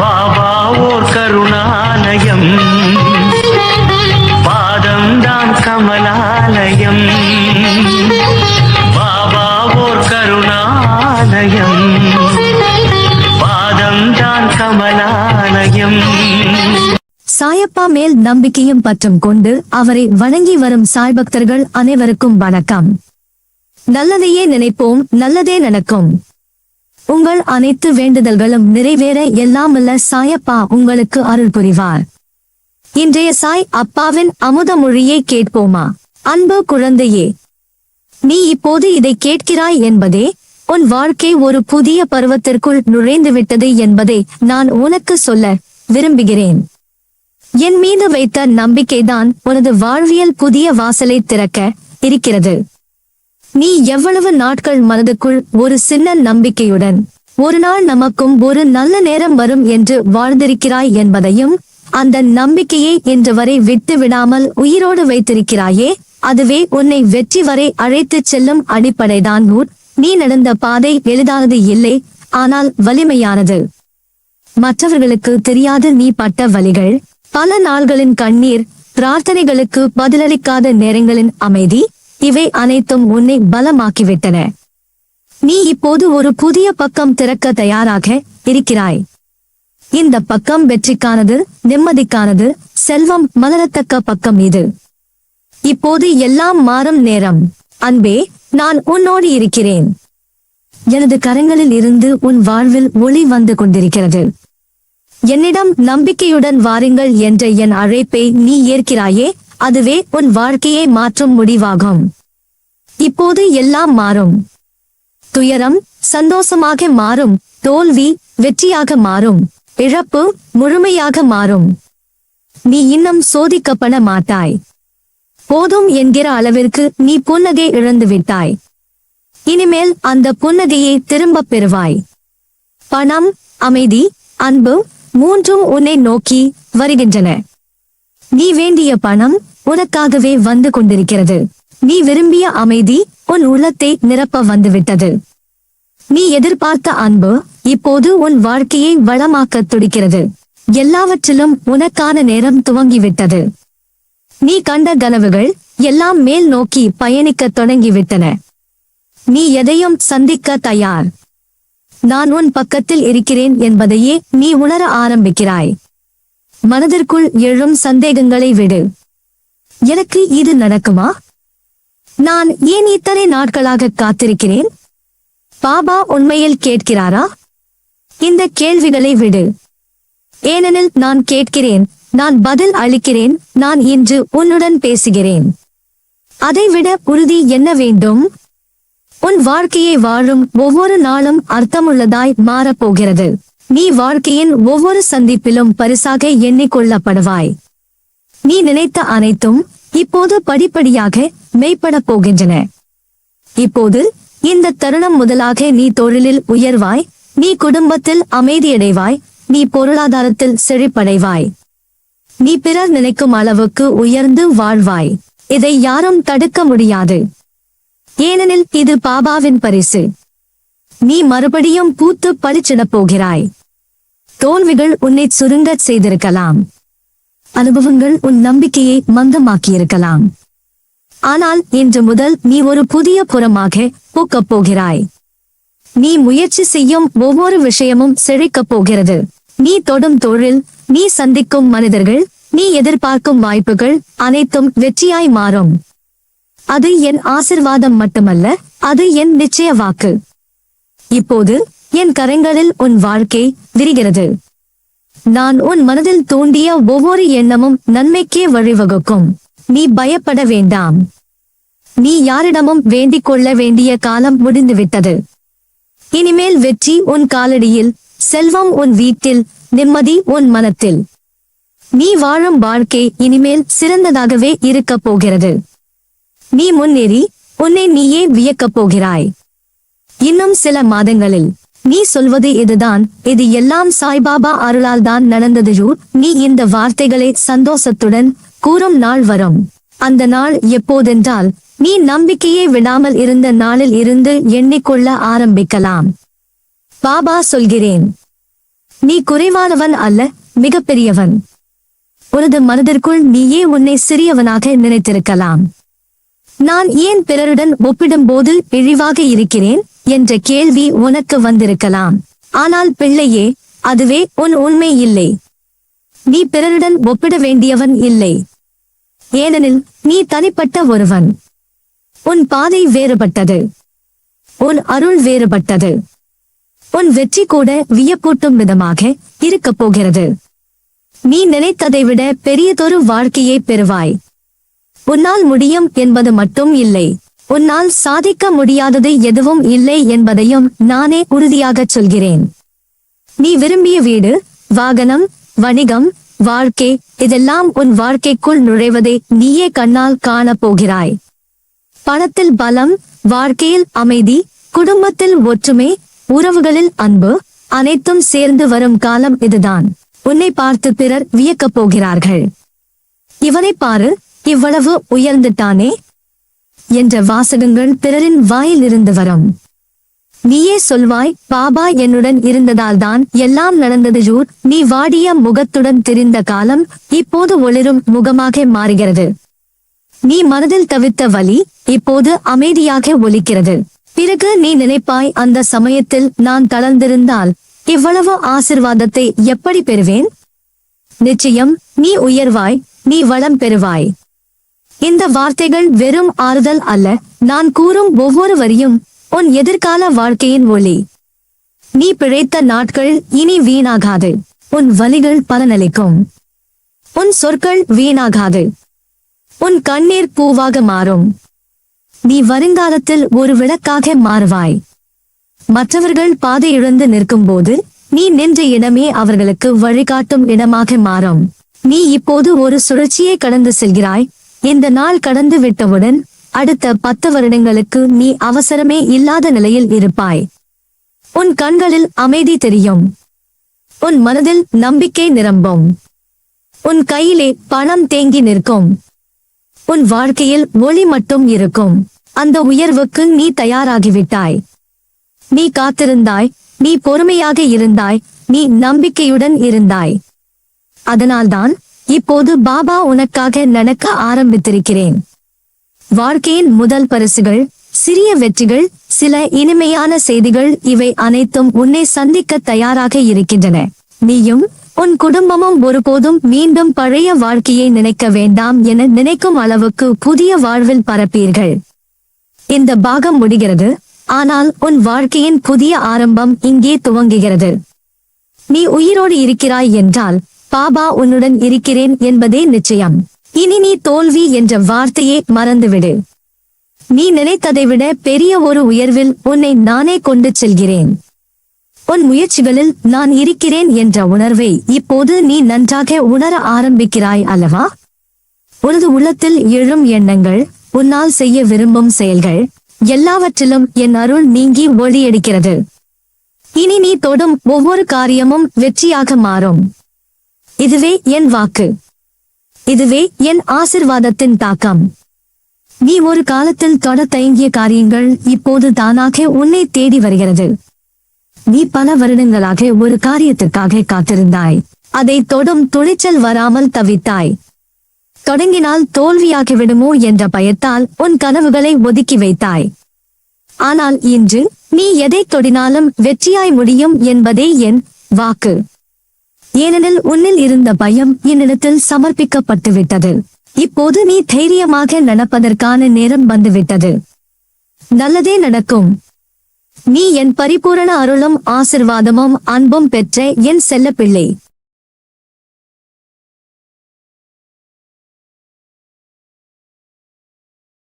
பாபா ஓர் கருணாலயம். பாதம்தான் கமலாலயம். பாபா ஓர் கருணாலயம். பாதம்தான் கமலாலயம். சாயப்பா மேல் நம்பிக்கையும் பற்றும் கொண்டு அவரை வணங்கி வரும் சாய் பக்தர்கள் அனைவருக்கும் வணக்கம். நல்லதையே நினைப்போம் நல்லதே நடக்கும். உங்கள் அனைத்து வேண்டுதல்களும் நிறைவேற எல்லாமல்ல சாயப்பா உங்களுக்கு அருள் புரிவார். இன்றைய சாய் அப்பாவின் அமுத மொழியை கேட்போமா? அன்பு குழந்தையே நீ இப்போது இதை கேட்கிறாய் என்பதே உன் வாழ்க்கை ஒரு புதிய பருவத்திற்குள் நுழைந்து விட்டது என்பதை நான் உனக்கு சொல்ல விரும்புகிறேன். என் மீது வைத்த நம்பிக்கைதான் உனது வாழ்வியல் புதிய வாசலை திறக்க இருக்கிறது. நீ எவ்வளவு நாட்கள் மனதுக்குள் ஒரு சின்ன நம்பிக்கையுடன் ஒரு நாள் நமக்கும் ஒரு நல்ல நேரம் வரும் என்று வாழ்ந்திருக்கிறாய் என்பதையும் அந்த நம்பிக்கையை இன்று வரை விட்டு விடாமல் உயிரோடு வைத்திருக்கிறாயே அதுவே உன்னை வெற்றி வரை அழைத்துச் செல்லும் அடிப்படைதான் ஊர். நீ நடந்த பாதை எளிதானது இல்லை ஆனால் வலிமையானது. மற்றவர்களுக்கு தெரியாது நீ பட்ட வலிகள் பல நாள்களின் கண்ணீர் பிரார்த்தனைகளுக்கு பதிலளிக்காத நேரங்களின் அமைதி. இவை அனைத்தும் உன்னை பலமாக்கிவிட்டன. நீ இப்போது ஒரு புதிய பக்கம் திறக்க தயாராக இருக்கிறாய். இந்த பக்கம் வெற்றிக்கானது நிம்மதிக்கானது செல்வம் மலரத்தக்க பக்கம் இது. இப்போது எல்லாம் மாறும் நேரம். அன்பே நான் உன்னோடு இருக்கிறேன். எனது கரங்களில் இருந்து உன் வாழ்வில் ஒளி வந்து கொண்டிருக்கிறது. என்னிடம் நம்பிக்கையுடன் வாருங்கள் என்ற என் அழைப்பை நீ ஏற்கிறாயே? அதுவே உன் வாழ்க்கையை மாற்றும் முடிவாகும். இப்போது எல்லாம் மாறும். துயரம் சந்தோஷமாக மாறும் தோல்வி வெற்றியாக மாறும் இழப்பு முழுமையாக மாறும். நீ இன்னும் சோதிக்கப்பட மாட்டாய். போதும் என்கிற அளவிற்கு நீ புன்னகை இழந்து விட்டாய். இனிமேல் அந்த புன்னகையை திரும்பப் பெறுவாய். பணம் அமைதி அன்பு மூன்றும் உன்னை நோக்கி வருகின்றன. நீ வேண்டிய பணம் உனக்காகவே வந்து கொண்டிருக்கிறது. நீ விரும்பிய அமைதி உன் உள்ளத்தை நிரப்ப வந்துவிட்டது. நீ எதிர்பார்த்த அன்பு இப்போது உன் வாழ்க்கையை வளமாக்கத் துடிக்கிறது. எல்லாவற்றிலும் உனக்கான நேரம் துவங்கிவிட்டது. நீ கண்ட கனவுகள் எல்லாம் மேல் நோக்கி பயணிக்கத் தொடங்கிவிட்டன. நீ எதையும் சந்திக்க தயார். நான் உன் பக்கத்தில் இருக்கிறேன் என்பதையே நீ உணர ஆரம்பிக்கிறாய். மனதிற்குள் எழும் சந்தேகங்களை விடு. எனக்கு இது நடக்குமா? நான் ஏன் இத்தனை நாட்களாக காத்திருக்கிறேன்? பாபா உண்மையில் கேட்கிறாரா? இந்த கேள்விகளை விடு. ஏனெனில் நான் கேட்கிறேன் நான் பதில் அளிக்கிறேன் நான் இன்று உன்னுடன் பேசுகிறேன். அதைவிட உறுதி என்ன வேண்டும்? உன் வாழ்க்கையை வாழும் ஒவ்வொரு நாளும் அர்த்தமுள்ளதாய் மாறப்போகிறது. நீ வாழ்க்கையின் ஒவ்வொரு சந்திப்பிலும் பரிசாக எண்ணிக்கொள்ளப்படுவாய். நீ நினைத்த அனைத்தும் இப்போது படிப்படியாக மெய்ப்படப் போகின்றன. இப்போது இந்த தருணம் முதலாக நீ தொழிலில் உயர்வாய் நீ குடும்பத்தில் அமைதியடைவாய் நீ பொருளாதாரத்தில் செழிப்படைவாய். நீ பிறர் நினைக்கும் அளவுக்கு உயர்ந்து வாழ்வாய். இதை யாரும் தடுக்க முடியாது. ஏனெனில் இது பாபாவின் பரிசு. நீ மறுபடியும் பூத்து பளிச்சிடப் போகிறாய். தோல்விகள் உன்னை சுருங்கச் செய்திருக்கலாம். அனுபவங்கள் உன் நம்பிக்கையை மந்தமாக்கியிருக்கலாம். ஆனால் இன்று முதல் நீ ஒரு புதிய புறமாக பூக்கப் போகிறாய். நீ முயற்சி செய்யும் ஒவ்வொரு விஷயமும் செழிக்கப் போகிறது. நீ தொடும் தொழில் நீ சந்திக்கும் மனிதர்கள் நீ எதிர்பார்க்கும் வாய்ப்புகள் அனைத்தும் வெற்றியாய் மாறும். அது என் ஆசிர்வாதம் மட்டுமல்ல அது என் நிச்சய வாக்கு. இப்போது என் கரங்களில் உன் வாழ்க்கை விரிகிறது. நான் உன் மனதில் தூண்டிய ஒவ்வொரு எண்ணமும் நன்மைக்கே வழிவகுக்கும். நீ பயப்பட வேண்டாம். நீ யாரிடமும் வேண்டிக் கொள்ள வேண்டிய காலம் முடிந்துவிட்டது. இனிமேல் வெற்றி உன் காலடியில் செல்வம் உன் வீட்டில் நிம்மதி உன் மனத்தில். நீ வாழும் வாழ்க்கை இனிமேல் சிறந்ததாகவே இருக்கப் போகிறது. நீ முன்னேறி உன்னை நீயே வியக்கப் போகிறாய். இன்னும் சில மாதங்களில் நீ சொல்வது இதுதான். இது எல்லாம் சாய்பாபா அருளால் தான் நடந்ததையோ நீ இந்த வார்த்தைகளை சந்தோஷத்துடன் கூறும் நாள் வரும். அந்த நாள் எப்போதென்றால் நீ நம்பிக்கையே விடாமல் இருந்த நாளில் இருந்து எண்ணிக்கொள்ள ஆரம்பிக்கலாம். பாபா சொல்கிறேன். நீ குறைவானவன் அல்ல மிகப்பெரியவன். உனது மனதிற்குள் நீயே உன்னை சிறியவனாக நினைத்திருக்கலாம். நான் ஏன் பிறருடன் ஒப்பிடும்போது இழிவாக இருக்கிறேன்? என்ற கேள்வி உனக்கு வந்திருக்கலாம். ஆனால் பிள்ளையே அதுவே உன் உண்மை இல்லை. நீ பிறருடன் ஒப்பிட வேண்டியவன் இல்லை. ஏனெனில் நீ தனிப்பட்ட ஒருவன். உன் பாதை வேறுபட்டது. உன் அருள் வேறுபட்டது. உன் வெற்றி கூட வியப்பூட்டும் விதமாக இருக்கப் போகிறது. நீ நினைத்ததை விட பெரியதொரு வாழ்க்கையை பெறுவாய். உன்னால் முடியும் என்பது மட்டும் இல்லை. உன்னால் சாதிக்க முடியாதது எதுவும் இல்லை என்பதையும் நானே உறுதியாகச் சொல்கிறேன். நீ விரும்பிய வீடு வாகனம் வணிகம் வாழ்க்கை இதெல்லாம் உன் வாழ்க்கைக்குள் நுழைவதை நீயே கண்ணால் காணப் போகிறாய். பணத்தில் பலம் வாழ்க்கையில் அமைதி குடும்பத்தில் ஒற்றுமை உறவுகளில் அன்பு அனைத்தும் சேர்ந்து வரும் காலம் இதுதான். உன்னை பார்த்து பிறர் வியக்கப் போகிறார்கள். இவனை பாரு இவ்வளவு உயர்ந்துட்டானே என்ற வாசகங்கள் பிறரின் வாயிலிருந்து வரும். நீயே சொல்வாய் பாபா என்னுடன் இருந்ததால்தான் எல்லாம் நடந்தது ஜூர். நீ வாடிய முகத்துடன் திரிந்த காலம் இப்போது ஒளிரும் முகமாக மாறுகிறது. நீ மனதில் தவித்த வலி இப்போது அமைதியாக ஒலிக்கிறது. பிறகு நீ நினைப்பாய் அந்த சமயத்தில் நான் தளர்ந்திருந்தால் இவ்வளவு ஆசிர்வாதத்தை எப்படி பெறுவேன்? நிச்சயம் நீ உயர்வாய் நீ வளம் பெறுவாய். இந்த வார்த்தைகள் வெறும் ஆறுதல் அல்ல. நான் கூறும் ஒவ்வொரு வரியும் உன் எதிர்கால வாழ்க்கையின் ஒளி. நீ பிழைத்த நாட்கள் இனி வீணாகாது. உன் வலிகள் பலனளிக்கும். உன் சொற்கள் வீணாகாது. உன் கண்ணீர் பூவாக மாறும். நீ வருங்காலத்தில் ஒரு விளக்காக மாறுவாய். மற்றவர்கள் பாதை இழந்து நிற்கும்போது நீ நின்ற இடமே அவர்களுக்கு வழிகாட்டும் இடமாக மாறும். நீ இப்போது ஒரு சுழற்சியை கடந்து செல்கிறாய். இந்த நாள் கடந்து விட்டவுடன் அடுத்த பத்து வருடங்களுக்கு நீ அவசரமே இல்லாத நிலையில் இருப்பாய். உன் கண்களில் அமைதி தெரியும். உன் மனதில் நம்பிக்கை நிரம்பும். உன் கையிலே பணம் தேங்கி நிற்கும். உன் வாழ்க்கையில் ஒளி மட்டும் இருக்கும். அந்த உயர்வுக்கு நீ தயாராகிவிட்டாய். நீ காத்திருந்தாய் நீ பொறுமையாக இருந்தாய் நீ நம்பிக்கையுடன் இருந்தாய். அதனால்தான் இப்போது பாபா உனக்காக நடக்க ஆரம்பித்திருக்கிறேன். வாழ்க்கையின் முதல் பரிசுகள் சிறிய வெற்றிகள் சில இனிமையான செய்திகள் இவை அனைத்தும் உன்னை சந்திக்க தயாராக இருக்கின்றன. நீயும் உன் குடும்பமும் ஒருபோதும் மீண்டும் பழைய வாழ்க்கையை நினைக்க வேண்டாம் என நினைக்கும் அளவுக்கு புதிய வாழ்வில் பரப்பீர்கள். இந்த பாகம் முடிகிறது ஆனால் உன் வாழ்க்கையின் புதிய ஆரம்பம் இங்கே துவங்குகிறது. நீ உயிரோடு இருக்கிறாய் என்றால் பாபா உன்னுடன் இருக்கிறேன் என்பதே நிச்சயம். இனி நீ தோல்வி என்ற வார்த்தையை மறந்துவிடு. நீ நினைத்ததை விட பெரிய ஒரு உயர்வில் உன்னை நானே கொண்டு செல்கிறேன். உன் முயற்சிகளில் நான் இருக்கிறேன் என்ற உணர்வை இப்போது நீ நன்றாக உணர ஆரம்பிக்கிறாய் அல்லவா? உனது உள்ளத்தில் எழும் எண்ணங்கள் உன்னால் செய்ய விரும்பும் செயல்கள் எல்லாவற்றிலும் என் அருள் நீங்கி ஒளியடிக்கிறது. இனி நீ தொடும் ஒவ்வொரு காரியமும் வெற்றியாக மாறும். இதுவே என் வாக்கு. இதுவே என் ஆசிர்வாதத்தின் தாக்கம். நீ ஒரு காலத்தில் தொட தயங்கிய காரியங்கள் இப்போது தானாக உன்னை தேடி வருகிறது. நீ பல வருடங்களாக ஒரு காரியத்திற்காக காத்திருந்தாய். அதை தொடும் துணிச்சல் வராமல் தவித்தாய். தொடங்கினால் தோல்வியாகிவிடுமோ என்ற பயத்தால் உன் கனவுகளை ஒதுக்கி வைத்தாய். ஆனால் இன்று நீ எதை தொடினாலும் வெற்றியாய் முடியும் என்பதே என் வாக்கு. ஏனெனில் உன்னில் இருந்த பயம் என்னிடத்தில் சமர்ப்பிக்கப்பட்டு விட்டது இப்போது நீ தைரியமாக நடப்பதற்கான நேரம் வந்துவிட்டது. நல்லதே நடக்கும். நீ என் பரிபூரண அருளும் ஆசிர்வாதமும் அன்பும் பெற்ற என் செல்ல பிள்ளை